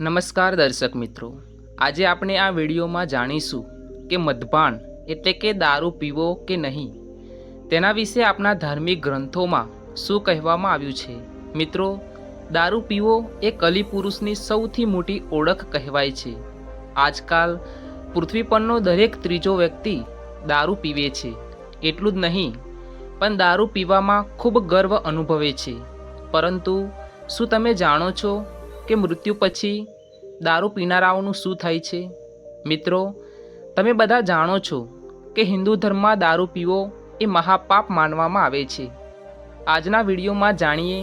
નમસ્કાર દર્શક મિત્રો. આજે આપણે આ વિડીયોમાં જાણીશું કે મદપાન એટલે કે દારૂ પીવો કે નહીં. તેના વિશે આપણા ધાર્મિક ગ્રંથોમાં શું કહેવામાં આવ્યું છે? મિત્રો, દારૂ પીવો એ કલી પુરુષની સૌથી મોટી ઓળખ કહેવાય છે. આજકાલ પૃથ્વી પરનો દરેક ત્રીજો વ્યક્તિ દારૂ પીવે છે. એટલું જ નહીં, પણ દારૂ પીવામાં ખૂબ ગર્વ અનુભવે છે. પરંતુ શું તમે જાણો છો કે મૃત્યુ પછી દારૂ પીનારાઓનું શું થાય છે? મિત્રો, તમે બધા જાણો છો કે હિન્દુ ધર્મમાં દારૂ પીવો એ મહાપાપ માનવામાં આવે છે. આજના વિડીયોમાં જાણીએ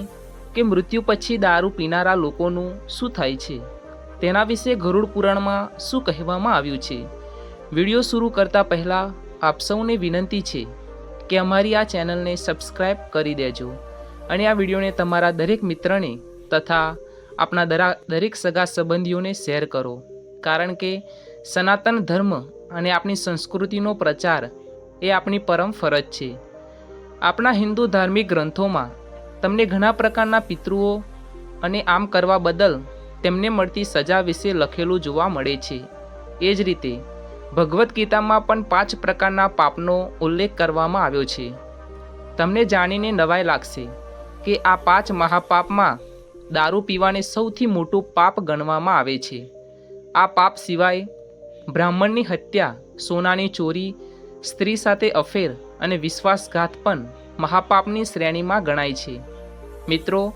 કે મૃત્યુ પછી દારૂ પીનારા લોકોનું શું થાય છે? તેના વિશે ગરુડ પુરાણમાં શું કહેવામાં આવ્યું છે? વીડિયો શરૂ કરતાં પહેલાં આપ સૌને વિનંતી છે કે અમારી આ ચેનલને સબસ્ક્રાઈબ કરી દેજો અને આ વિડીયોને તમારા દરેક મિત્રને તથા આપણા દરા, દરેક સગા સંબંધીઓને શેર કરો. કારણ કે સનાતન ધર્મ અને આપણી સંસ્કૃતિનો પ્રચાર એ આપણી પરમ ફરજ છે. આપણા હિન્દુ ધાર્મિક ગ્રંથોમાં તમને ઘણા પ્રકારના પિતૃઓ અને આમ કરવા બદલ તેમને મળતી સજા વિશે લખેલું જોવા મળે છે. એ જ રીતે, ભગવદ્ ગીતામાં પણ પાંચ પ્રકારના પાપનો ઉલ્લેખ કરવામાં આવ્યો છે. તમને જાણીને નવાઈ લાગશે કે આ પાંચ મહાપાપમાં દારૂ પીવાને સૌથી મોટું પાપ ગણવામાં આવે છે. આ પાપ સિવાય બ્રાહ્મણની હત્યા, સોનાની ચોરી, સ્ત્રી સાથે અફેર અને વિશ્વાસઘાત પણ મહાપાપની શ્રેણીમાં ગણાય છે. મિત્રો,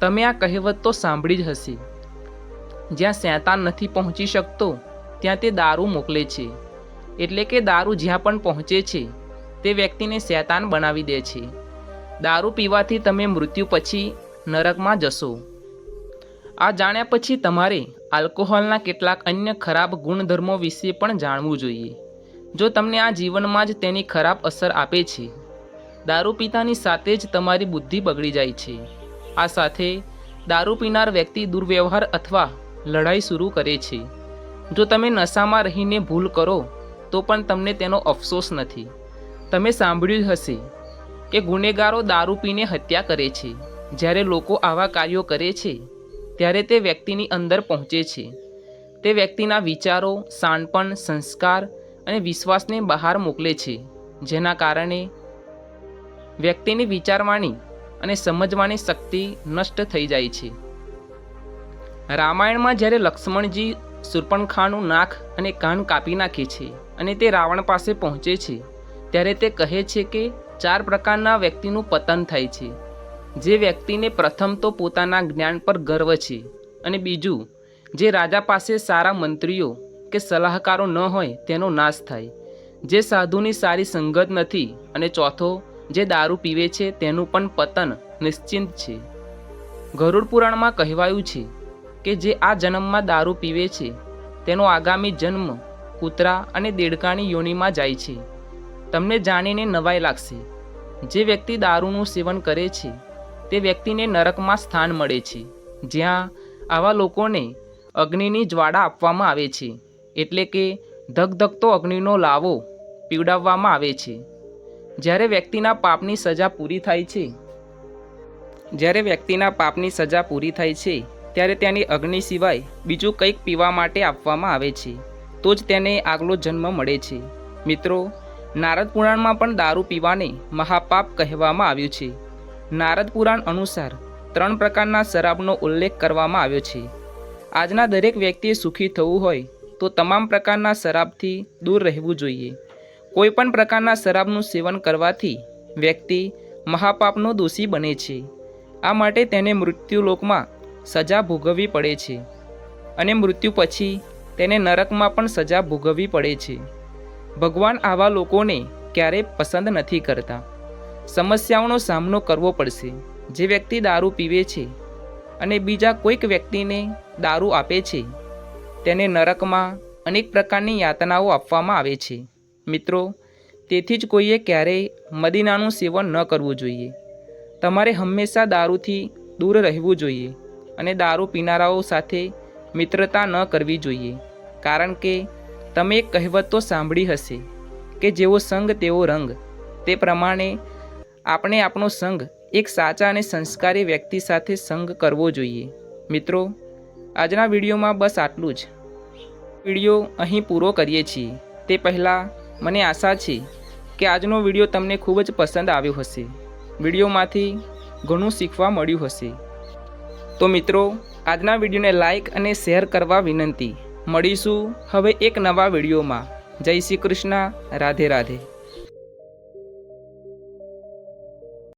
તમે આ કહેવત તો સાંભળી જ હશે. જ્યાં શેતાન નથી પહોંચી શકતો, ત્યાં તે દારૂ મોકલે છે. એટલે કે દારૂ જ્યાં પણ પહોંચે છે, તે વ્યક્તિને શેતાન બનાવી દે છે. દારૂ પીવાથી તમે મૃત્યુ પછી નરકમાં જશો. આ જાણ્યા પછી તમારે આલ્કોહોલના કેટલાક અન્ય ખરાબ ગુણધર્મો વિશે પણ જાણવું જોઈએ. જો તમને આ જીવનમાં જ તેની ખરાબ અસર આપે છે, દારૂ પીતાની સાથે જ તમારી બુદ્ધિ બગડી જાય છે. આ સાથે દારૂ પીનાર વ્યક્તિ દુર્વ્યવહાર અથવા લડાઈ શરૂ કરે છે. જો તમે નશામાં રહીને ભૂલ કરો, તો પણ તમને તેનો અફસોસ નથી. તમે સાંભળ્યું હશે કે ગુનેગારો દારૂ પીને હત્યા કરે છે. જ્યારે લોકો આવા કાર્યો કરે છે, ત્યારે તે વ્યક્તિની અંદર પહોંચે છે. તે વ્યક્તિના વિચારો શાણપણ સંસ્કાર અને વિશ્વાસને બહાર મોકલે છે, જેના કારણે વ્યક્તિની વિચારવાની અને સમજવાની શક્તિ નષ્ટ થઈ જાય છે. રામાયણમાં જ્યારે લક્ષ્મણજી સુર્પણખાનું નાક અને કાન કાપી નાખે છે અને તે રાવણ પાસે પહોંચે છે, ત્યારે તે કહે છે કે ચાર પ્રકારના વ્યક્તિનું પતન થાય છે. જે વ્યક્તિને પ્રથમ તો પોતાના જ્ઞાન પર ગર્વ છે અને બીજું, જે રાજા પાસે સારા મંત્રીઓ કે સલાહકારો ન હોય તેનો નાશ થાય. જે સાધુની સારી સંગત નથી અને ચોથો, જે દારૂ પીવે છે તેનું પણ પતન નિશ્ચિંત છે. ગરુડ પુરાણમાં કહેવાયું છે કે જે આ જન્મમાં દારૂ પીવે છે, તેનો આગામી જન્મ કૂતરા અને દેડકાની યોનિમાં જાય છે. તમને જાણીને નવાઈ લાગશે. જે વ્યક્તિ દારૂનું સેવન કરે છે તે વ્યક્તિને નરકમાં સ્થાન મળે છે. જ્યાં આવા લોકોને અગ્નિની જ્વાળા આપવામાં આવે છે. એટલે કે ધગધગતો અગ્નિનો લાવો પીવડાવવામાં આવે છે. જ્યારે વ્યક્તિના પાપની સજા પૂરી થાય છે, જ્યારે વ્યક્તિના પાપની સજા પૂરી થાય છે, ત્યારે તેની અગ્નિ સિવાય બીજું કંઈક પીવા માટે આપવામાં આવે છે. તો જ તેને આગલો જન્મ મળે છે. મિત્રો, નારદ પુરાણમાં પણ દારૂ પીવાને મહાપાપ કહેવામાં આવ્યું છે. નારદ પુરાણ અનુસાર ત્રણ પ્રકારના શરાબનો ઉલ્લેખ કરવામાં આવ્યો છે. આજના દરેક વ્યક્તિએ સુખી થવું હોય તો તમામ પ્રકારના શરાબથી દૂર રહેવું જોઈએ. કોઈ પણ પ્રકારના શરાબનું સેવન કરવાથી વ્યક્તિ મહાપાપનો દોષી બને છે. આ માટે તેને મૃત્યુલોકમાં સજા ભોગવવી પડે છે અને મૃત્યુ પછી તેને નરકમાં પણ સજા ભોગવવી પડે છે. ભગવાન આવા લોકોને ક્યારેય પસંદ નથી કરતા. સમસ્યાઓનો સામનો કરવો પડશે. જે વ્યક્તિ દારૂ પીવે છે અને બીજા કોઈક વ્યક્તિને દારૂ આપે છે, તેને નરકમાં અનેક પ્રકારની યાતનાઓ આપવામાં આવે છે. મિત્રો, તેથી જ કોઈએ ક્યારેય મદીનાનું સેવન ન કરવું જોઈએ. તમારે હંમેશા દારૂથી દૂર રહેવું જોઈએ અને દારૂ પીનારાઓ સાથે મિત્રતા ન કરવી જોઈએ. કારણ કે તમે એક કહેવત તો સાંભળી હશે કે જેવો સંગ તેવો રંગ. તે પ્રમાણે આપણે આપણો સંઘ એક સાચા અને સંસ્કારી વ્યક્તિ સાથે સંઘ કરવો જોઈએ. મિત્રો, આજના વિડીયોમાં બસ આટલું જ. વીડિયો અહીં પૂરો કરીએ છીએ. તે પહેલાં મને આશા છે કે આજનો વીડિયો તમને ખૂબ જ પસંદ આવ્યો હશે. વિડીયોમાંથી ઘણું શીખવા મળ્યું હશે. તો મિત્રો, આજના વિડીયોને લાઈક અને શેર કરવા વિનંતી. મળીશું હવે એક નવા વિડીયોમાં. જય શ્રી કૃષ્ણ. રાધે રાધે.